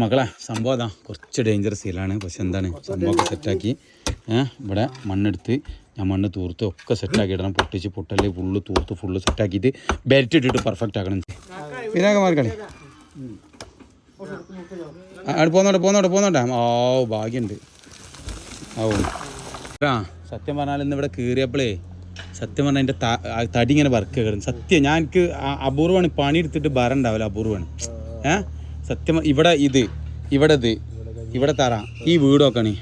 മക്കളെ സംഭവം അതാ. കുറച്ച് ഡേഞ്ചറസ് സീലാണ് പക്ഷെ എന്താണ് സംഭവമൊക്കെ സെറ്റാക്കി ഏഹ് ഇവിടെ മണ്ണെടുത്ത് ഞാൻ മണ്ണ് തൂർത്ത് ഒക്കെ സെറ്റാക്കി ഇടണം. പൊട്ടിച്ച് പൊട്ടൽ ഫുള്ള് തൂർത്ത് ഫുള്ള് സെറ്റാക്കിയിട്ട് ബെൽറ്റ് ഇട്ടിട്ട് പെർഫെക്റ്റ് ആക്കണം. ഇതിനൊക്കെ മാറിക്കളി അവിടെ പോന്നോട്ടെ പോന്നോട്ടെ പോന്നോട്ടെ. ഓ ഭാഗ്യമുണ്ട് ഓ. ആ സത്യം പറഞ്ഞാൽ ഇന്ന് ഇവിടെ കീറിയപ്പോഴേ സത്യം പറഞ്ഞാൽ എന്റെ തടി ഇങ്ങനെ വർക്ക് കിടന്നു. സത്യം ഞാൻ എനിക്ക് അപൂർവമാണ് പണിയെടുത്തിട്ട് ഉണ്ടാവില്ല അപൂർവമാണ് ഏ? സത്യം ഇവിടെ ഇത് ഇവിടെ ഇത് ഇവിടെ തറ ഈ വീട് നോക്കണേ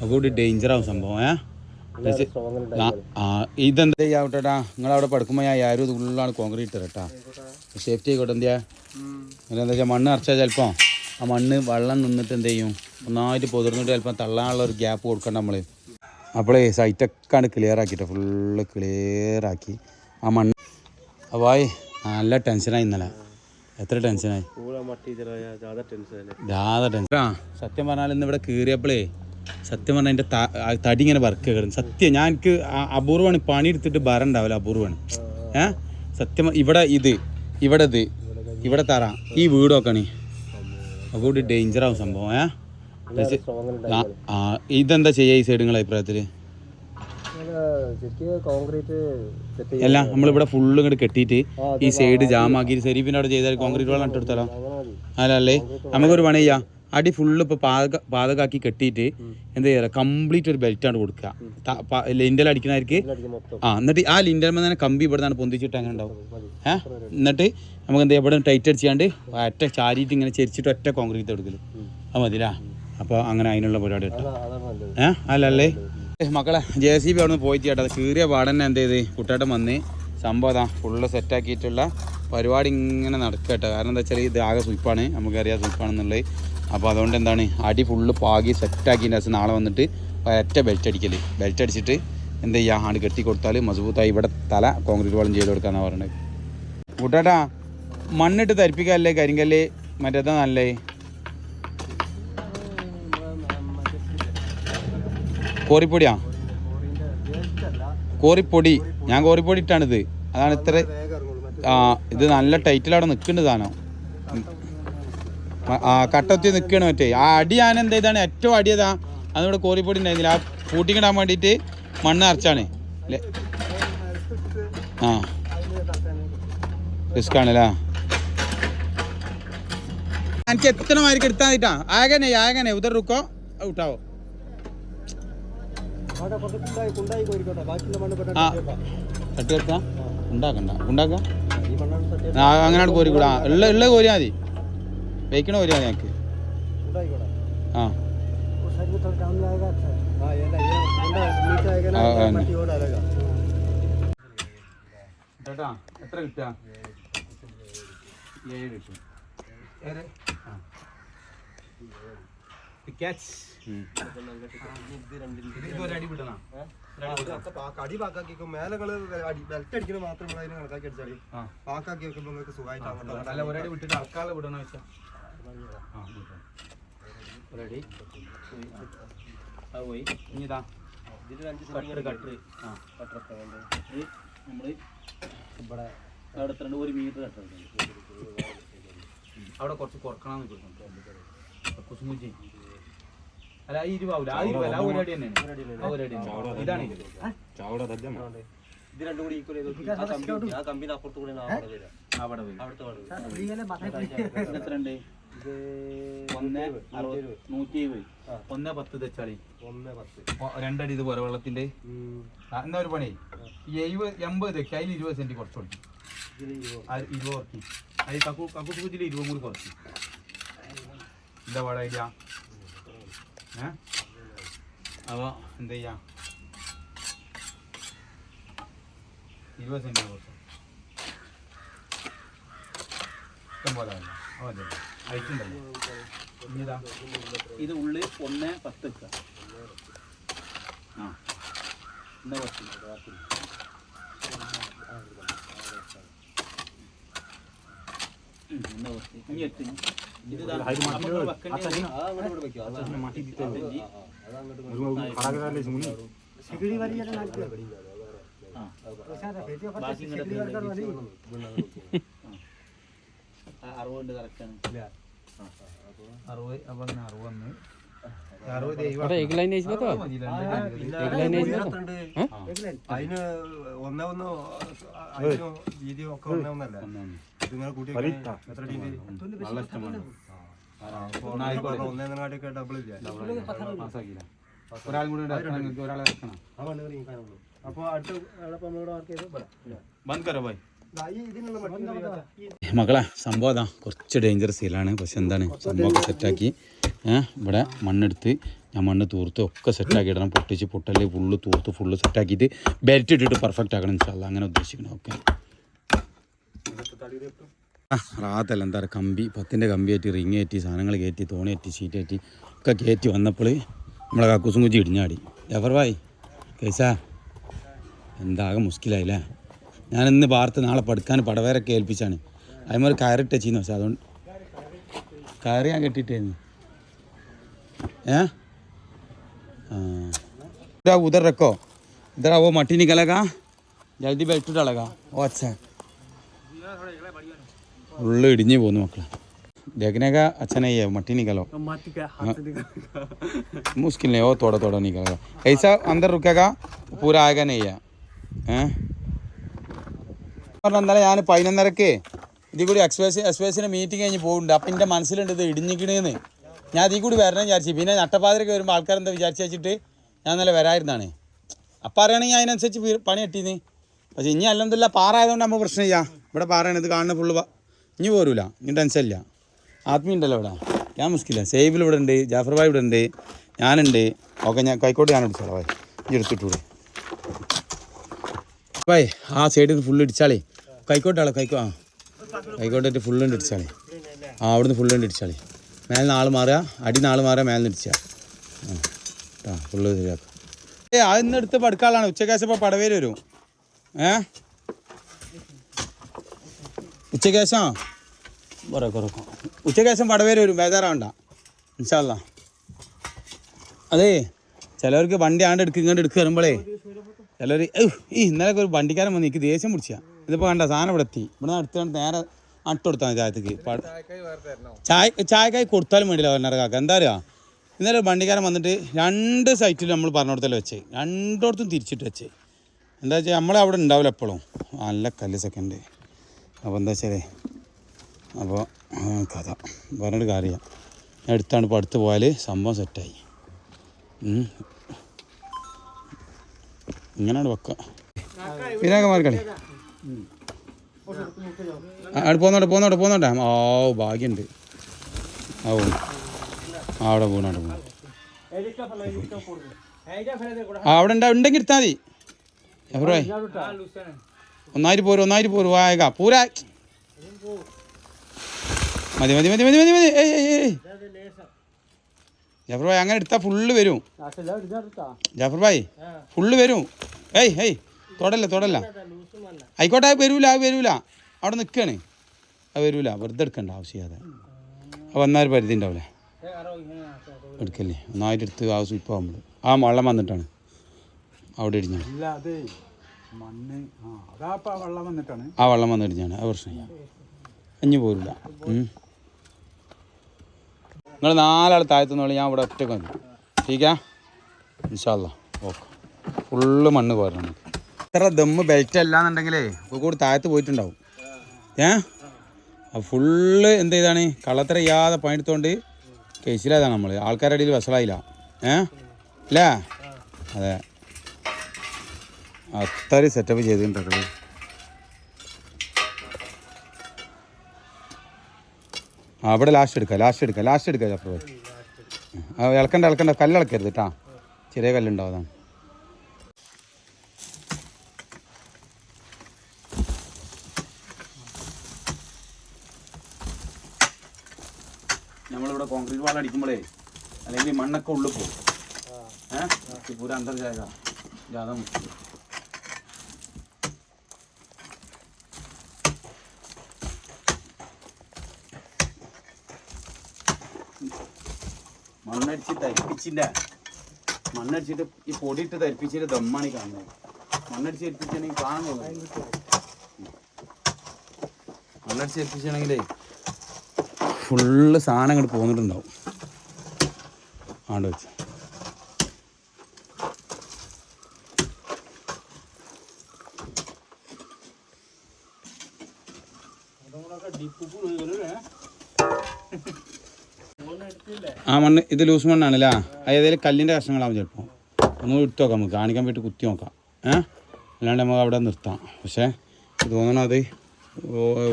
അതുകൊണ്ട് ഡേഞ്ചർ ആവും സംഭവം ഏ? ഇതെന്താ ചെയ്യാവട്ടെടാ നിങ്ങൾ അവിടെ പടുക്കുമ്പോൾ ഞാൻ ആരും ഇത് ഉള്ളിലാണ് കോൺക്രീറ്റ് ഇട്ടാ സേഫ്റ്റി ആയിക്കോട്ടെ എന്തിയാ? എന്താ വെച്ചാൽ മണ്ണ് അറച്ചാൽ ചിലപ്പോൾ ആ മണ്ണ് വെള്ളം നിന്നിട്ട് എന്ത് ചെയ്യും? ഒന്നായിട്ട് പൊതിർന്നിട്ട് ചിലപ്പോൾ തള്ളാനുള്ള ഒരു ഗ്യാപ്പ് കൊടുക്കണ്ട നമ്മൾ അപ്പോളേ സൈറ്റൊക്കെയാണ് ക്ലിയർ ആക്കിയിട്ട് ഫുള്ള് ക്ലിയർ ആക്കി. ആ മണ്ണ് അപ്പായി നല്ല ടെൻഷനായി ഇന്നലെ. എത്ര ടെൻഷനായി സത്യം പറഞ്ഞാൽ ഇന്ന് ഇവിടെ കീറിയപ്പോഴേ സത്യം പറഞ്ഞാൽ എന്റെ തടി ഇങ്ങനെ വർക്ക് കിടന്നു സത്യം ഞാൻ എനിക്ക് അപൂർവമാണ് പണി എടുത്തിട്ട് ഭാരം ഉണ്ടാവില്ല അപൂർവമാണ് ഏ? സത്യം ഇവിടെ ഇത് ഇവിടെ ഇത് ഇവിടെ തറ ഈ വീടൊക്കെയാണ് അപ്പോൾ ഡേഞ്ചർ ആവും സംഭവം ഏഹ് ഇതെന്താ ചെയ്യുക ഈ സൈഡ് അഭിപ്രായത്തിൽ? അല്ല നമ്മളിവിടെ ഫുള്ള് ഇങ്ങോട്ട് കെട്ടിയിട്ട് ഈ സൈഡ് ജാമാക്കി സെരീഫിന്റെ അവിടെ ചെയ്താൽ കോൺക്രീറ്റ് വെള്ളം ഇട്ട് അല്ലല്ലേ അല്ല അല്ലേ? നമുക്കൊരു പണി ചെയ്യാം അടി ഫുള്ള് ഇപ്പോൾ പാതക പാതകാക്കി കെട്ടിയിട്ട് എന്താ ചെയ്യുക കംപ്ലീറ്റ് ഒരു ബെൽറ്റാണ് കൊടുക്കുക. ലിൻഡൽ അടിക്കുന്നവർക്ക് ആ എന്നിട്ട് ആ ലിൻഡൽ തന്നെ കമ്പി ഇവിടെ നിന്നാണ് പൊന്തിച്ചിട്ട് അങ്ങനെ ഉണ്ടാവും. ഏഹ് എന്നിട്ട് നമുക്ക് എന്താ എവിടെ ടൈറ്റ് അടിച്ചാണ്ട് ഒറ്റ ചാരിയിട്ട് ഇങ്ങനെ ചെരിച്ചിട്ട് ഒറ്റ കോൺക്രീറ്റ് എടുക്കൽ അത് മതിലാ അപ്പോൾ അങ്ങനെ അതിനുള്ള പരിപാടി കേട്ടോ. ഏഹ് അല്ലല്ലേ മക്കളെ ജെ സി ബി അവിടെ നിന്ന് പോയിട്ട് ചേട്ടാ കീറിയ പാടന്നെ എന്ത് ചെയ്ത്? കുട്ടേട്ടൻ വന്ന് സംഭവം അതാ ഫുള്ള് സെറ്റാക്കിയിട്ടുള്ള പരിപാടി ഇങ്ങനെ നടക്കട്ടെ കാരണം എന്താ വെച്ചാൽ ഇത് ആകെ സുയിപ്പാണ് നമുക്കറിയാം സുയിപ്പാണെന്നുള്ളത് അപ്പോൾ അതുകൊണ്ട് എന്താണ് അടി ഫുള്ള് പാകി സെറ്റാക്കിന്റെ ശേഷം നാളെ വന്നിട്ട് ഒരൊറ്റ ബെൽറ്റ് അടിക്കൽ ബെൽറ്റ് അടിച്ചിട്ട് എന്ത് ചെയ്യുക ആണ്ട് കെട്ടി കൊടുത്താൽ മസബൂത്തായി ഇവിടെ തല കോൺക്രീറ്റ് വളം ചെയ്ത് കൊടുക്കാന്നാണ് പറയുന്നത് കൂട്ടാട്ടാ മണ്ണിട്ട് തരിപ്പിക്കാല്ലേ കരിങ്കല്ല് മറ്റേതാ നല്ലേ കോറിപ്പൊടിയാ? കോറിപ്പൊടി. ഞാൻ കോറിപ്പൊടി ഇട്ടാണിത്. അതാണ് ഇത്ര ആ ഇത് നല്ല ടൈറ്റിൽ അവിടെ നിൽക്കുന്നുണ്ട് സാധനം. ആ, കട്ടൊത്തി നിൽക്കണ മറ്റേ. ആ അടി ഞാൻ എന്താ ഇതാണ് ഏറ്റവും അടിയതാ. അതിവിടെ കോറിപ്പൊടി ഉണ്ടായിരുന്നില്ല. ആ പൂട്ടിക്കിടാൻ വേണ്ടിയിട്ട് മണ്ണ് അരച്ചാണ്. ലെ- ആ. റിസ്ക് ആണല്ലേ? എനിക്ക് എത്ര മാർക്ക് എടുത്താൽ ആകനെ ആകനെ ഉദർ റുക്കോ ഔട്ടാവോ അവിടെ കുറച്ച് കുണ്ടായി കുണ്ടായി കോരിക്കോട്ടെ ബാക്കിയുള്ള മണ്ണ് പെട്ടെന്ന് ആ. ഇട്ടേക്കാം. തട്ട് വെക്കാം. ഉണ്ടാക്കണ്ട. ഉണ്ടാക്കാം. അങ്ങനെ കോരിക്കൂടാ. ഉള്ള ഉള്ള കോരി മതി. വെയ്ക്കണ കോരിയാ ഞങ്ങൾക്ക് ആ. എത്ര കിട്ടാ ഏഴ് കിട്ടും. ഏഴ്. ആ. അടി പാക്കാക്കി മേലെ ബെൽറ്റ് അടിക്കണ മാത്രം നിങ്ങൾ അതിന് കണക്കാക്കി അടിച്ചാൽ ആ. പാക്കാക്കി വെക്കുമ്പോൾ നിങ്ങൾക്ക് സുഖമായിട്ട് അങ്ങോട്ട് അല്ല ഒരടി വിട്ടിട്ട് അളക്കാതെ വിടണം വെച്ചാ ആ വിട്ടോ. ഒരടി. അത് പോയി. ഇനി ഇതാ കട്ടർ കട്ടർ. ആ. ഇത് നമ്മൾ ഇവിടെ അവിടെ എത്ര ഉണ്ട്? ഒരു മീറ്റർ കട്ടർ അവിടെ കുറച്ച് കുറക്കണമെന്ന് കിട്ടും കുസുമുജി അല്ല ഈ ഇരുപാവൂല ആ ഇരുപല്ല ആ ഒരടി തന്നെയാണ് ആ ഒരു അടി തന്നെയാണ്. ഇതാണ് ഇത്. ഇത് രണ്ടും കൂടി ഈക്വൽ ചെയ്ത് ആ കമ്പി ആ കമ്പിന്റെ അപ്പുറത്ത് കൂടി അവിടെ വരിക അവിടെ വരും. അവിടുത്തെ ഒന്നേ ഇതിന് എത്ര ഉണ്ട് ഇത് ഒന്ന് അറുപത്. നൂറ്റി എഴുപത് ഒന്ന് പത്ത് തെച്ചാളി. ഒന്ന് പത്ത്. രണ്ടടി ഇതുപോലെ വെള്ളത്തിന്റെ എന്താ എന്നാ ഒരു പണി. എഴുപത് എൺപത് തെക്ക്. അതിൽ ഇരുപത് സെന്റ് കുറച്ച് കൊടുക്കും. ഇതിൽ ഇരുപത്. അത് അതിൽ കക്കു കക്കു പൂജിൽ ഇരുപത് കൂടി കുറച്ച്. എന്താ പാടാ അപ്പോൾ എന്താ ചെയ്യാ ഇരുപത് സെന്റ് കുറച്ച് ഇഷ്ടം പോലെ ആവില്ല. അത് മതി. height ഉണ്ടല്ലോ ഇനി ഇതാ ഇത് ഉള്ളിൽ ഒന്ന് പത്ത് വെക്കുക ആ. എന്നാ പത്ത് ഉം, എന്നാ പത്ത്. ഇനി എട്ട് അത് അങ്ങോട്ട് ഇങ്ങോട്ട് ആ. ബാക്കി ഇങ്ങോട്ട് ഇവിടെ അറുപത് കറക്റ്റാണ് ഇല്ല. ആ, ആ, അറുപത് അപ്പം അറുപത് അതിന് ഒന്നേ ഒന്ന് അതിന് വീതിയും ഒക്കെ ഒന്നേ ഒന്നല്ല? ഇതിങ്ങനെ കൂട്ടി എത്ര നല്ല ഇഷ്ടമാണ്. ഡബിൾ ഇല്ല? ഒരാളും കൂടി ഒരാളെ ഇറക്കണം. അപ്പൊ അടുത്ത വർക്ക് ചെയ്ത്. ബന്ദ് കരോ ബൈ മകളെ സംഭവം അതാ. കുറച്ച് ഡേഞ്ചർ സീലാണ് പക്ഷെ എന്താണ്? സംഭവമൊക്കെ സെറ്റാക്കി ഇവിടെ മണ്ണെടുത്ത് ഞാൻ മണ്ണ് തൂർത്ത് ഒക്കെ സെറ്റാക്കി ഇടണം പൊട്ടിച്ച് പൊട്ടൽ ഫുള്ള് തൂർത്ത് ഫുള്ള് സെറ്റാക്കിയിട്ട് ബെൽറ്റ് ഇട്ടിട്ട് പെർഫെക്റ്റ് ആക്കണം ഇൻഷാല്ല അങ്ങനെ ഉദ്ദേശിക്കണം. ഓക്കെ. റാത്തല്ല. എന്താ പറയുക? കമ്പി പത്തിന്റെ കമ്പി കയറ്റി റിങ് കയറ്റി സാധനങ്ങൾ കയറ്റി തോണി കയറ്റി ഷീറ്റ് കയറ്റി ഒക്കെ കയറ്റി വന്നപ്പോൾ നമ്മളെ കക്കൂസും കുഞ്ചി ഇടിഞ്ഞാടി. ജഫർ ഭായ് കൈസാ. എന്താകെ മുസ്കിലായില്ലേ? ഞാൻ ഇന്ന് പാർത്ത് നാളെ പഠിക്കാൻ പടവേരൊക്കെ ഏൽപ്പിച്ചാണ് അതിമൊരു കയറിട്ട് ചെയ്യുന്നു പക്ഷെ അതുകൊണ്ട് കയറി ഞാൻ കെട്ടിട്ടായിരുന്നു ഏ हाँ उधर रखो इधर आओ मट्टी निकलेगा जल्दी बेल्ट डालेगा ओ अच्छा ഉള്ളു ഇടിഞ്ഞു പോന്നു മക്കളെ देखने का अच्छा नहीं है मट्टी निकालो मुश्किल नहीं है वो थोड़ा थोड़ा निकलेगा ऐसा अंदर रुकेगा पूरा आएगा नहीं है हैं പറഞ്ഞ എന്തായാലും ഞാൻ പതിനൊന്നരക്ക് ഇതിൽ കൂടി എക്സ്പ്രസ് എക്സ്പ്രസിന് മീറ്റിംഗ് കഴിഞ്ഞ് പോകുന്നുണ്ട് അപ്പം എന്റെ മനസ്സിലുണ്ട് ഇത് ഇടിഞ്ഞിക്കണേന്ന്. ഞാൻ അതിൽ കൂടി വരണം വിചാരിച്ചു. പിന്നെ നട്ടപ്പാതിരക്ക് വരുമ്പോൾ ആൾക്കാരെന്താ വിചാരിച്ച് വെച്ചിട്ട് ഞാൻ നല്ല വരായിരുന്നാണ് അപ്പം അറിയണമെങ്കിൽ അതിനനുസരിച്ച് പണി കിട്ടീന്ന്. പക്ഷേ ഇനി അല്ലെന്നില്ല പാറ ആയതുകൊണ്ട് നമ്മൾ പ്രശ്നമില്ല ഇവിടെ പാറയാണ് ഇത് കാണുന്ന ഫുള്ള് ഇനി പോരൂല. ഇനി ടെൻഷൻ ഇല്ല. ആത്മീയ ഉണ്ടല്ലോ ഇവിടെ. ഞാൻ മുസ്കില്ല സേബിൽ ഇവിടെ ഉണ്ട് ജാഫർ ഭായ് ഇവിടെ ഉണ്ട് ഞാനുണ്ട്. ഓക്കെ ഞാൻ കൈക്കോട്ട് ഞാൻ എടുത്തോളാം ഭായ് ഇനി എടുത്തിട്ടൂടെ. ഭായ് ആ സൈഡിൽ ഫുള്ള് ഇടിച്ചാളേ. കൈക്കോട്ടാളെ കൈക്കോ ആ. കൈക്കോട്ടിട്ട് ഫുള്ള് ഇടിച്ചാളേ. ആ അവിടുന്ന് ഫുള്ള് ഇടിച്ചാളേ. മേലെ നാൾ മാറുക അടി നാൾ മാറുക മേലെ ഇടിച്ചാൽ ആ ഫുള്ള് ശരിയാക്കും. ഏ അത് ഇന്ന് എടുത്ത് പടുക്കാളാണ് ഉച്ചക്കേശപ്പോൾ പടവേര് വരും. ഏ? ഉച്ചക്കേശം കുറേ കുറക്കും ഉച്ചക്കേശം പടവേര് വരും. ബേജാറാവണ്ട. ഇൻഷാല്ല അതേ ചിലവർക്ക് വണ്ടി ആണ്ട് എടുക്കുക ഇങ്ങോട്ട് എടുക്കുക വരുമ്പോഴേ ചിലർ ഈ ഇന്നലെ ഒരു വണ്ടിക്കാരൻ വന്ന് എനിക്ക് ദേഷ്യം പിടിച്ചാ. ഇതിപ്പോൾ കണ്ട സാധനം ഇവിടെ എത്തി. ഇവിടെ നിന്ന് അടുത്ത് കണ്ട് നേരെ അട്ടുകൊടുത്താൽ മതി ചായത്തേക്ക്. ചായ ചായക്കായി കൊടുത്താലും വേണ്ടില്ല പറഞ്ഞ കാക്ക. എന്താ പറയുക ഇന്നലെ വണ്ടിക്കാരൻ വന്നിട്ട് രണ്ട് സൈറ്റിൽ നമ്മൾ പറഞ്ഞിടത്തല്ലേ വെച്ചേ. രണ്ടിടത്തും തിരിച്ചിട്ട് വെച്ചേ. എന്താ വെച്ചാൽ നമ്മളെ അവിടെ ഉണ്ടാവില്ല എപ്പോഴും നല്ല കല്ല് സെക്കൻഡ്. അപ്പോൾ എന്താ വെച്ചാലേ അപ്പോൾ കഥ. പറഞ്ഞിട്ട് കാര്യം ഞാൻ അടുത്താണ് ഇപ്പോൾ അടുത്ത് പോയാൽ സംഭവം സെറ്റായി ഇങ്ങനെയാണ് വെക്കുക പിന്നെ മാർക്കളി അവിടെ പോന്നോട്ടെ പോന്നോട്ടെ പോന്നോട്ടെ. ഓ ഭാഗ്യമുണ്ട് ഓ. അവിടെ പോകണം അവിടെ ഉണ്ടെങ്കിൽ എടുത്താൽ മതി. എവിടെ ഒന്നായിട്ട് പോരും ഒന്നായിട്ട് പോരും. വായക പൂരാ. മതി മതി മതി മതി മതി മതി. ജാഫർ ഭായ് അങ്ങനെ എടുത്താൽ ഫുള്ള് വരും. ജാഫർ ഭായ് ഫുള്ള് വരും. ഏയ് ഏയ്. തൊടല്ല തൊടല്ല. ആയിക്കോട്ടെ വരൂല അത് വരൂല. അവിടെ നിൽക്കുകയാണ് അത് വരൂല. വെറുതെ എടുക്കണ്ട ആവശ്യമില്ലാതെ. വന്നാൽ പരിധി ഉണ്ടാവില്ല. എടുക്കല്ലേ? ഒന്നായിട്ട് എടുത്ത് ആവശ്യം ഇപ്പോൾ ആകുമ്പോൾ ആ വെള്ളം വന്നിട്ടാണ്. അവിടെ ഇടിഞ്ഞു ആ വെള്ളം വന്നിട്ടാണ്. ആ പ്രശ്നമില്ല. അഞ്ഞു പോരില്ല നിങ്ങൾ നാലാൾ താഴത്തുനിന്നോളി ഞാൻ ഇവിടെ ഒറ്റയ്ക്ക് വന്നു. ടീക്കാ ഇൻഷാല്ല ഓക്കെ. ഫുള്ള് മണ്ണ് പോരണം നമുക്ക്. ഇത്ര ദമ്മ് ബെൽറ്റ് അല്ലാന്നുണ്ടെങ്കിലേ കൂടി താഴത്ത് പോയിട്ടുണ്ടാവും. ഏ? ഫുള്ള് എന്ത് ചെയ്താണ്? കള്ളത്തര ചെയ്യാതെ പണിയെടുത്തോണ്ട് കേസിലായതാണ് നമ്മൾ ആൾക്കാരുടെ ഇടയിൽ വഷളായില്ല. ഏ? അല്ല? അതെ. അത്രയും സെറ്റപ്പ് ചെയ്തിട്ടുണ്ടോ അവിടെ ലാസ്റ്റ് എടുക്കുക ലാസ്റ്റ് എടുക്കുക ലാസ്റ്റ് എടുക്കുക ചപ്പർ ആ ഇളക്കണ്ട ഇളക്കണ്ട കല്ലിളക്കരുത് കേട്ടാ ചെറിയ കല്ലുണ്ടാവും അതാണ് നമ്മളിവിടെ കോൺക്രീറ്റ് വാൾ അടിക്കുമ്പോഴേ അല്ലെങ്കിൽ ഉള്ളു പോകും. ഏഹ് जाएगा ज़्यादा मुश्किल മണ്ണടിച്ച് തരിപ്പിച്ചില്ല മണ്ണടിച്ചിട്ട് ഈ പൊടിയിട്ട് തരിപ്പിച്ചിട്ട് ദമ്മാണ് കാണുന്നത്. മണ്ണടിച്ച് തരിപ്പിച്ചാണെങ്കിൽ കാണുന്നു തോന്നുന്നു മണ്ണടിച്ച് ധരിപ്പിച്ചാണെങ്കിലേ ഫുള്ള് സാധനം ഇങ്ങോട്ട് പോന്നിട്ടുണ്ടാവും. ആണ്ട് വെച്ച്. ആ മണ്ണ് ഇത് ലൂസ് മണ്ണാണല്ലേ? ഏതെങ്കിലും കല്ലിന്റെ കഷ്ണങ്ങളാവും ചിലപ്പോൾ ഒന്ന് ഇട്ട് നോക്കാം നമുക്ക്. കാണിക്കാൻ വേണ്ടി കുത്തി നോക്കാം. ഏ? അല്ലാണ്ട് നമുക്ക് അവിടെ നിർത്താം. പക്ഷേ തോന്നണം അത്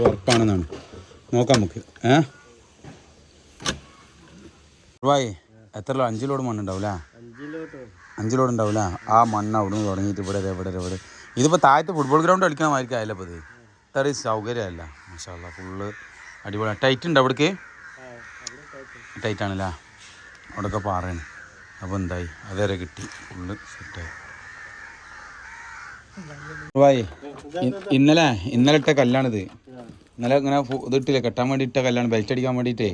ഉറപ്പാണെന്നാണ്. നോക്കാം നമുക്ക്. ഏ? ഭായി എത്ര ലോഡ് അഞ്ച് ലോഡ് മണ്ണുണ്ടാവില്ല അഞ്ച് ലോഡ് ഉണ്ടാവില്ല ആ മണ്ണ് അവിടെ നിന്ന് തുടങ്ങിയിട്ട് ഇവിടെ ഇവിടെ ഇവിടെ ഇതിപ്പോൾ താഴത്ത് ഫുട്ബോൾ ഗ്രൗണ്ട് കളിക്കണമായിരിക്കും ആയല്ലോ ഇപ്പോൾ ഇത്. ഇത്ര സൗകര്യമല്ല. മാഷാല്ല ഫുള്ള് അടിപൊളി. ടൈറ്റ് ഉണ്ട് അവിടേക്ക്? ടൈറ്റ് ആണല്ലേ? അവിടെയൊക്കെ പാറയാണ്. അപ്പോൾ എന്തായി? അതുവരെ കിട്ടി. ഫുള്ള് സെറ്റായി ഇന്നലെ ഇന്നലെ ഇട്ട കല്ലാണിത്. ഇന്നലെ ഇങ്ങനെ ഇതിട്ടില്ലേ ഇത് ഇട്ടില്ല? കെട്ടാൻ വേണ്ടി ഇട്ട കല്ലാണ് ബെൽറ്റ് അടിക്കാൻ വേണ്ടിയിട്ടേ.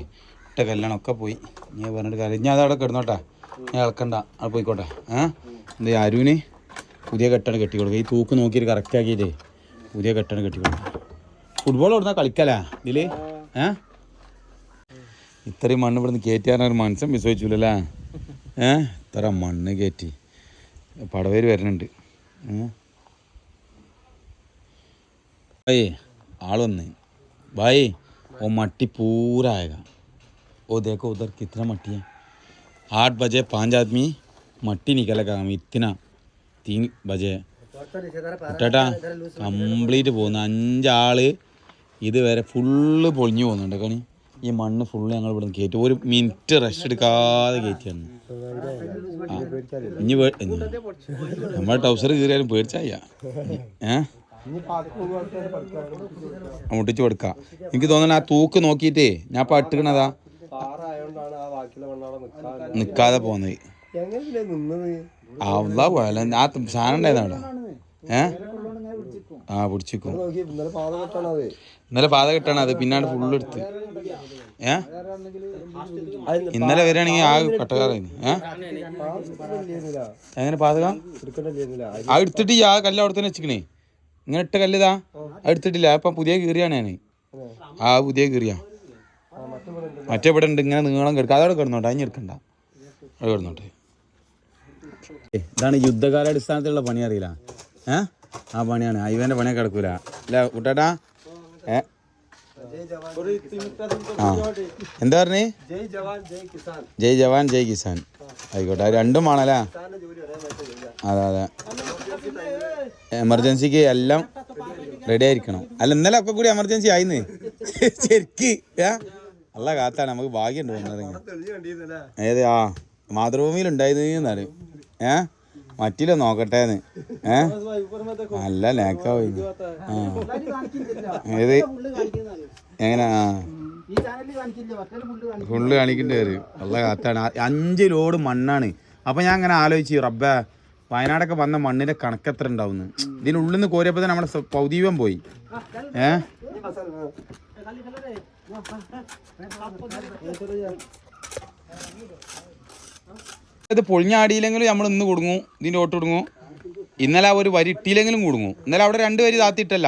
ഇട്ട കല്യാണമൊക്കെ പോയി. ഞാൻ പറഞ്ഞിട്ട് കാര്യം ഞാൻ അതവിടെ കിടന്നോട്ടെ. ഞാൻ ഇളക്കണ്ട അവിടെ പോയിക്കോട്ടെ. ഏ? എന്താ അരുവിന് പുതിയ കെട്ടാണ് കെട്ടി കൊടുക്കുക ഈ തൂക്ക് നോക്കിയിട്ട് കറക്റ്റ് ആക്കിയിട്ടേ പുതിയ കെട്ടാണ് കെട്ടി കൊടുക്കുക ഫുട്ബോൾ കൊടുത്താൽ കളിക്കല ഇതിൽ? ഏ? ഇത്രയും മണ്ണ് ഇവിടുന്ന് കയറ്റിയാറൊരു മനസ്സും വിശ്വസിച്ചില്ലല്ലേ ഏ? ഇത്ര മണ്ണ് കയറ്റി. പടവേര് വരുന്നുണ്ട്. ഏ? ആളൊന്ന് ബായ് ഓ മട്ടി പൂരായക. वो देखो उधर कितना मट्टी है आठ बजे पांच आदमी मट्टी निकलेगा हम इतना तीन बजे കേട്ടാ കംപ്ലീറ്റ് പോകുന്നു അഞ്ചാള് ഇതുവരെ ഫുള്ള് പൊളിഞ്ഞു പോകുന്നുണ്ട് കണി ഈ മണ്ണ് ഫുള്ള് ഞങ്ങൾ ഇവിടെ കയറ്റി ഒരു മിനിറ്റ് റെസ്റ്റ് എടുക്കാതെ കയറ്റിയാണ് ആ. ഇനി വേ- ഇനി നമ്മളെ ടൗസർ കയറിയാലും പേടിച്ചായ ഏഹ് മുട്ടിച്ച് കൊടുക്കാം എനിക്ക് തോന്നണ ആ തൂക്ക് നോക്കിയിട്ടേ ഞാൻ ഇപ്പം ഇട്ടിക്കണതാ പാറ ആയതുകൊണ്ടാണ് ആ ബാക്കിയുള്ള മണ്ണാടെ നിൽക്കാൻ നിൽക്കാതെ പോകുന്നത് എങ്ങനെയല്ലേ നിന്നത്? അവളാ പോയാലോ ആ സാധനം ഉണ്ടായിരുന്നു അവിടെ. ഏ? ആ പിടിച്ചിക്കും. നോക്കി ഇന്നലെ പാത കെട്ടാണ് അത്. ഇന്നലെ പാത കിട്ടണം അത്. പിന്നാണ് ഫുള്ള് എടുത്ത്. ഏ? ഇന്നലെ വരികയാണെങ്കിൽ ആ കട്ടകാറായിരുന്നു ഏ? എങ്ങനെ പാതക ആ എടുത്തിട്ട് ഈ ആ കല്ല് അവിടെ തന്നെ വെച്ചിക്കണേ ഇങ്ങനെ ഇട്ട കല്ലിതാ ഇതാ. എടുത്തിട്ടില്ല. ഇപ്പം പുതിയ കീറിയാണ് ഞാൻ ആ പുതിയ കീറിയാ. മറ്റേ ഇവിടെ ഉണ്ട് ഇങ്ങനെ നീളം കിടക്കുക അതവിടെ കിടന്നോട്ടെ അതിന് എടുക്കണ്ട. അത് കിടന്നോട്ടെ. ഇതാണ് യുദ്ധകാലാടിസ്ഥാനത്തിലുള്ള പണി അറിയില്ല. ഏ? ആ പണിയാണ്. അയ്യവന്റെ പണിയൊക്കെ കിടക്കൂല. അല്ല കുട്ടേട്ടാ. ഏ? ആ. എന്താ പറഞ്ഞേ? ജയ് ജവാൻ ജയ് കിസാൻ. ആയിക്കോട്ടെ രണ്ടും ആണല്ലേ. അതെ അതെ. എമർജൻസിക്ക് എല്ലാം റെഡി ആയിരിക്കണം. അല്ല ഇന്നലെ ഒക്കെ കൂടി എമർജൻസി ആയിന്ന്. ശരിക്ക് ഏ? അല്ല കാത്താണ് നമുക്ക് ഭാഗ്യം തോന്നുന്നത് ഏത്? ആ മാതൃഭൂമിയിൽ ഉണ്ടായിരുന്നു ഏ? മറ്റില്ല നോക്കട്ടേന്ന്. ഏ? നല്ല ലേക്കാവും ഏത്? എങ്ങനെ? ഫുള്ള് കാണിക്കേണ്ടി വരും. നല്ല കാത്താണ് അഞ്ച് ലോഡ് മണ്ണാണ്. അപ്പൊ ഞാൻ അങ്ങനെ ആലോചിച്ചു റബ്ബ വയനാടൊക്കെ വന്ന മണ്ണിന്റെ കണക്ക് എത്ര ഉണ്ടാവുന്നു? ഇതിനുള്ളിൽ നിന്ന് കോരിയപ്പോ തന്നെ നമ്മുടെ പൗദീപം പോയി. ഏ? ഇത് പൊളിഞ്ഞാടിയില്ലെങ്കിലും നമ്മൾ ഇന്ന് കൊടുങ്ങു ഇതിന്റെ ഓട്ട് കൊടുങ്ങു. ഇന്നലെ ഒരു വരി ഇട്ടിയില്ലെങ്കിലും കൊടുങ്ങും. ഇന്നലെ അവിടെ രണ്ട് വരി താത്തിയിട്ടല്ല.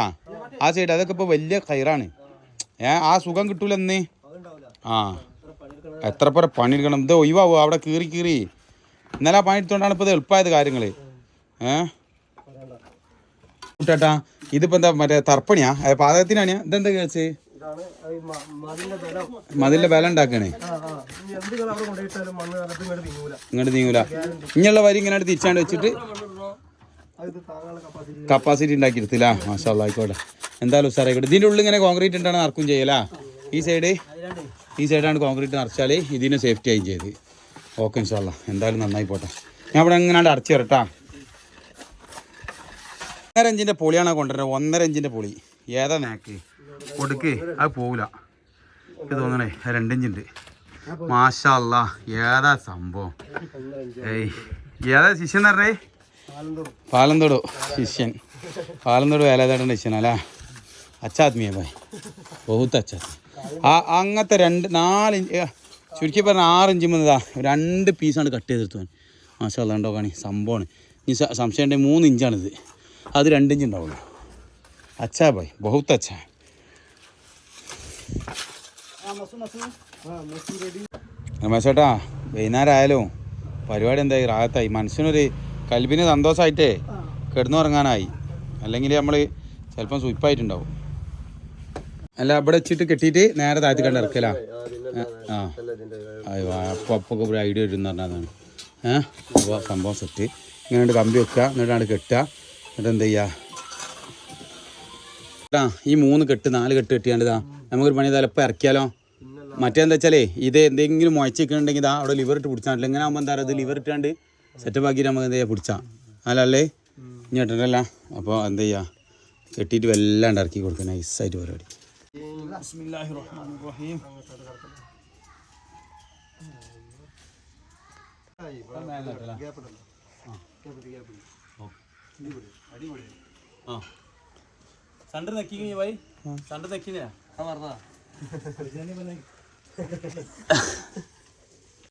ആ സൈഡ് അതൊക്കെ ഇപ്പോൾ വലിയ കയറാണ്. ഏ ആ സുഖം കിട്ടൂല ഇന്ന്. ആ എത്ര പേരെ പണിയെടുക്കണം ഇത് ഒഴിവാവും? അവിടെ കീറി കീറി. ഇന്നലെ പണിയെടുത്തോണ്ടാണ് ഇപ്പോൾ ഇത് എളുപ്പമായത് കാര്യങ്ങൾ ഏ? കൂട്ടാ ഇതിപ്പോൾ എന്താ മറ്റേ തർപ്പണിയാ? പാതകത്തിനാണ് ഇതെന്താ കേസ് മതിലിന്റെ ബലം. ഉണ്ടാക്കണേ? ഇങ്ങോട്ട് നീങ്ങൂല. ഇങ്ങനെയുള്ള വരി ഇങ്ങനെ തിരിച്ചാണ്ട് വെച്ചിട്ട് കപ്പാസിറ്റി കപ്പാസിറ്റി ഉണ്ടാക്കി എടുത്തില്ല മാഷാ ആയിക്കോട്ടെ. എന്തായാലും സാറേ ഇവിടെ ഇതിന്റെ ഉള്ളിൽ ഇങ്ങനെ കോൺക്രീറ്റ് ഉണ്ടാണ് ആർക്കും ചെയ്യലാ? ഈ സൈഡ് ഈ സൈഡാണ് കോൺക്രീറ്റ് നിറച്ചാൽ ഇതിന് സേഫ്റ്റി ആയി ചെയ്ത്. ഓക്കെ ഇൻഷാല്ല എന്തായാലും നന്നായി പോട്ടെ. ഞാൻ ഇവിടെ എങ്ങനെയാണ്ട് അടച്ചു തരട്ടാ ഒന്നര ഇഞ്ചിന്റെ പൊളിയാണ് കൊണ്ടുവരുന്നത്? ഒന്നര ഇഞ്ചിന്റെ പൊളി. ഏതാ നാക്ക്? കൊടുക്ക് അത് പോവില്ല എനിക്ക് തോന്നണേ രണ്ടിഞ്ചുണ്ട് മാഷല്ല ഏതാ സംഭവം? ഏയ് ഏതാ ശിഷ്യൻ പറഞ്ഞേ? പാലന്തോട് ശിഷ്യൻ. പാലന്തോട് വേലാതേട്ടന്റെ ശിഷ്യൻ അല്ല? ആത്മീയ ഭായ് ബഹുത്ത് അച്ചാത്മീയ ആ അങ്ങനത്തെ രണ്ട് നാലിഞ്ച് ചുരുക്കി പറഞ്ഞ ആറിഞ്ച് മുതലാ രണ്ട് പീസാണ് കട്ട് ചെയ്തെടുത്തു മാഷാ ഉണ്ടോ കാണി സംഭവമാണ്. ഇനി സംശയം ഉണ്ടെങ്കിൽ മൂന്ന് ഇഞ്ചാണിത്. അത് രണ്ടിഞ്ച് ഉണ്ടാവുള്ളൂ. അച്ഛാ ഭായ് ബഹുത്ത് അച്ഛാ രമേശേട്ടാ വൈകുന്നേരം ആയാലും പരിപാടി എന്തായി? റാഹത്തായി. മനസ്സിനൊരു കൽബിന് സന്തോഷമായിട്ടേ കിടന്നുറങ്ങാനായി. അല്ലെങ്കിൽ നമ്മൾ ചിലപ്പം സ്വിപ്പായിട്ടുണ്ടാവും അല്ല അവിടെ വെച്ചിട്ട് കെട്ടിയിട്ട് നേരെ താഴ്ത്തി കണ്ട് ഇറക്കലാ ആ അയ്യോ അപ്പോൾ അപ്പോൾ ഒരു ഐഡിയ വരുന്ന പറഞ്ഞതാണ് ഏഹ് അപ്പോൾ സംഭവം സെറ്റ് ഇങ്ങനെ കമ്പി വെക്കുക എന്നിട്ടാണ് കെട്ടുക. എന്നിട്ട് എന്ത് ചെയ്യുക? ആ ഈ മൂന്ന് കെട്ട് നാല് കെട്ട് കെട്ടിയാണ്ട് ഇതാ നമുക്കൊരു പണി തലപ്പം ഇറക്കിയാലോ? മറ്റേന്താ വെച്ചാലേ ഇത് എന്തെങ്കിലും മുഴച്ചിട്ടുണ്ടെങ്കിൽ ഇതാ അവിടെ ലിവർ ഇട്ട് പിടിച്ചാൽ ഇങ്ങനെ ആകുമ്പോൾ എന്താ പറയുക ലിവർ ഇട്ടാണ്ട് സെറ്റപ്പ് ആക്കിയിട്ട് നമുക്ക് എന്ത് ചെയ്യാം പിടിച്ചാൽ അല്ലല്ലേ ഇനി ഇട്ടിട്ടല്ല അപ്പോൾ എന്ത് ചെയ്യുക കെട്ടിയിട്ട് വല്ലാണ്ട് ഇറക്കി കൊടുക്കുക നൈസായിട്ട് പരിപാടി. സണ്ടർ നെക്കിങ്ങി പോയി? സണ്ടർ നെക്കിനാ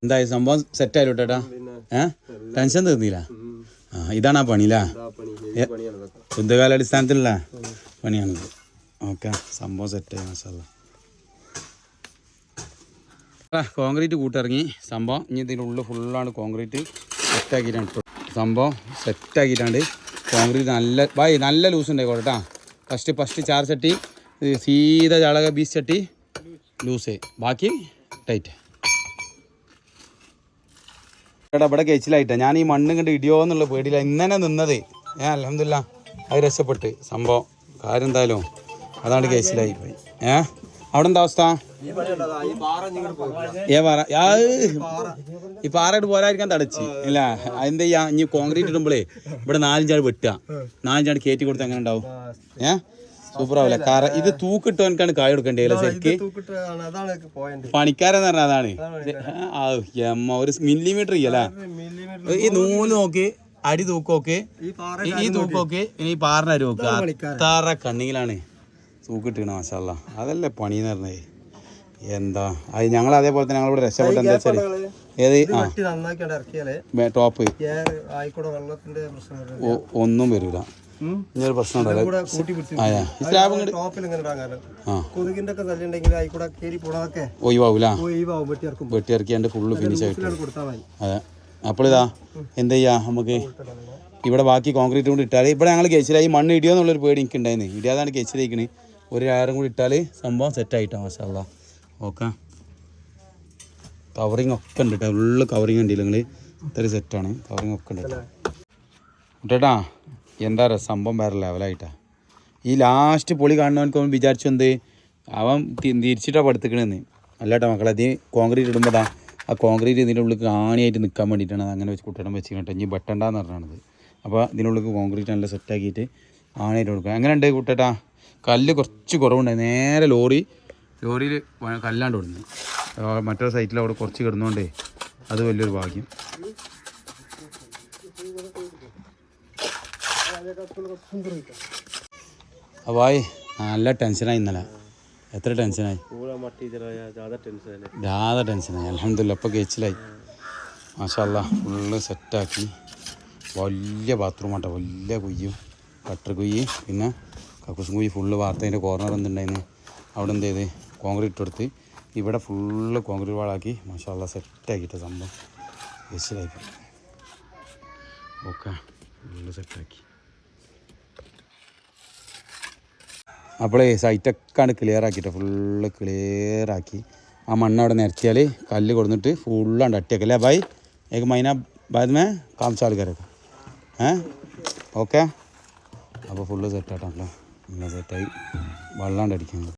എന്തായി? സംഭവം സെറ്റ് ആയാലും ഏട്ടാ ഏ? ടെൻഷൻ തീർന്നില്ല? ആ ഇതാണ് ആ പണിയില്ല യുദ്ധകാലാടിസ്ഥാനത്തിലുള്ള പണിയാണിത് ഓക്കെ സംഭവം സെറ്റായി മസാല കോൺക്രീറ്റ് കൂട്ടിറങ്ങി. സംഭവം ഇനി ഇതിന്റെ ഉള്ളിൽ ഫുള്ളാണ് കോൺക്രീറ്റ് സെറ്റാക്കിയിട്ടാണ് സംഭവം സെറ്റാക്കിയിട്ടാണ്ട് കോൺക്രീറ്റ് നല്ല ബൈ നല്ല ലൂസ് ഉണ്ടായിക്കോട്ടെ കേട്ടോ ഫസ്റ്റ് ഫസ്റ്റ് ചാർ ചട്ടി സീത ചളക ബീസ് ചട്ടി ലൂസ് ബാക്കി ടൈറ്റ് എടാ ഇവിടെ കഴിച്ചിലായിട്ടാ ഞാൻ ഈ മണ്ണ് കണ്ട് ഇടിയോ എന്നുള്ള പേടിയില്ല ഇന്നലെ നിന്നത്. ഏ അലഹമില്ല അത് രക്ഷപ്പെട്ട്. സംഭവം. കാര്യം എന്തായാലും അതാണ് കേസിലായി പോയി ഏ? അവിടെ എന്താ അവസ്ഥ ഏ പാറ. ഈ പാറയിട്ട് പോരായിരിക്കാൻ തടച്ച്. ഇല്ല അതെന്താ ചെയ്യാ? ഇനി കോൺക്രീറ്റ് ഇടുമ്പോഴേ ഇവിടെ നാലഞ്ചാട് വെട്ടുക. നാലഞ്ചാട് കയറ്റി കൊടുത്ത് എങ്ങനെ ഉണ്ടാവും? ഏ? സൂപ്പർ ആവില്ല കാറ ഇത് തൂക്കിട്ടവനക്കാണ് കായ കൊടുക്കണ്ടേ ശരിക്ക്? പണിക്കാരെന്ന് പറഞ്ഞാൽ അതാണ്. എമ്മ ഒരു മില്ലിമീറ്റർ ചെയ്യല്ലേ ഈ നൂൽ നോക്കി അടി തൂക്കോക്ക്. ഈ തൂക്കോക്ക് ഇനി ഈ പാറിന് അരി നോക്ക്. അത്താറ കണ്ണിയിലാണ്. തൂക്കിട്ടിക്കണ മാഷല്ല അതല്ലേ പണി എന്ന് പറഞ്ഞത് എന്താ? അത് ഞങ്ങൾ അതേപോലെ തന്നെ ഞങ്ങളിവിടെ രക്ഷപ്പെട്ട എന്താ വെച്ചാൽ ഏത്? ടോപ്പ്. പ്രശ്നം ഒന്നും വരൂല. പ്രശ്നം ഇങ്ങനെ ഒഴിവാവൂല? ഇറക്കും. വെട്ടിയിറക്കിയാണ്ട് ഫുള്ള് ഫിനിഷ് ആയിട്ട്. അതെ. അപ്പോൾ ഇതാ എന്ത് ചെയ്യാ നമുക്ക്? ഇവിടെ ബാക്കി കോൺക്രീറ്റ് കൊണ്ട് ഇട്ടാൽ ഇവിടെ ഞങ്ങൾ കേസിലായി മണ്ണ് ഇടിയോ എന്നുള്ളൊരു പേടി എനിക്ക് ഉണ്ടായിരുന്നു ഇടിയാതാണ് കേസിലേക്കണ്. ഒരു ആയിരം കൂടി ഇട്ടാൽ സംഭവം സെറ്റായിട്ടാ മാഷാല്ല ഓക്കെ. കവറിങ് ഒക്കെ ഉണ്ട് ഫുള്ള് കവറിങ് ഉണ്ടല്ലോ നിങ്ങൾ ഇത്ര സെറ്റാണ് കവറിങ് ഒക്കെ ഉണ്ട് കേട്ടോ. എന്താ പറയുക സംഭവം വേറെ ലെവലായിട്ടാ ഈ ലാസ്റ്റ് പൊളി കാണുന്നവനക്ക് അവൻ വിചാരിച്ചു എന്ത്? അവൻ തിരിച്ചിട്ടാണ് തിരിച്ചിട്ടാ അല്ല കേട്ടോ മക്കളെ അത് കോൺക്രീറ്റ് ഇടുമ്പോൾ ആ കോൺക്രീറ്റ് ഇതിന്റെ ഉള്ളിൽ കാണിയായിട്ട് നിൽക്കാൻ വേണ്ടിയിട്ടാണ് അങ്ങനെ വെച്ച് കുട്ടിയുടെ വെച്ച് കേട്ടോ. ഇനി ബട്ടണ്ടാന്ന് പറഞ്ഞാണത്. അപ്പോൾ ഇതിനുള്ളിൽ കോൺക്രീറ്റ് നല്ല സെറ്റാക്കിയിട്ട് ആണിയായിട്ട് കൊടുക്കുക എങ്ങനെയുണ്ട് കുട്ടേട്ടാ? കല്ല് കുറച്ച് കുറവുണ്ടായി നേരെ ലോറി ലോറിയിൽ കല്ലാണ്ട് വിടുന്നു മറ്റൊരു സൈറ്റിൽ അവിടെ കുറച്ച് കിടന്നുകൊണ്ടേ അത് വലിയൊരു ഭാഗ്യം. അവായി നല്ല ടെൻഷനായി ഇന്നലെ. എത്ര ടെൻഷനായി? രാധ ടെൻഷനായി. അലഹമില്ല അപ്പം കേച്ചിലായി മാഷല്ല ഫുള്ള് സെറ്റാക്കി. വലിയ ബാത്റൂം ആട്ടോ വലിയ കുയ്യും കട്ടർ കുയ്യ്. പിന്നെ കക്കൂസും കുയ്യ് ഫുള്ള് വാർത്തതിൻ്റെ കോർണർ എന്തുണ്ടായിരുന്നു അവിടെ എന്ത് ചെയ്ത് കോൺക്രീറ്റ് കൊടുത്ത് ഇവിടെ ഫുള്ള് കോൺക്രീറ്റ് വാളാക്കി മാഷല്ല സെറ്റാക്കിയിട്ട് സംഭവം കേച്ചിലായി ഓക്കെ ഫുള്ള് സെറ്റാക്കി അപ്പോളേ സൈറ്റൊക്കെയാണ് ക്ലിയർ ആക്കിയിട്ട് ഫുള്ള് ക്ലിയർ ആക്കി ആ മണ്ണ് അവിടെ നിരത്തിയാൽ കല്ല് കൊടുത്തിട്ട് ഫുള്ളാണ്ട് അട്ടിയൊക്കെ അല്ലേ ബായ് एक महीना बाद में काम चालू करेगा हैं ഓക്കെ അപ്പോൾ ഫുള്ള് സെറ്റായിട്ടാണല്ലോ നല്ല സെറ്റായി വെള്ളാണ്ട് അടിക്കുന്നത്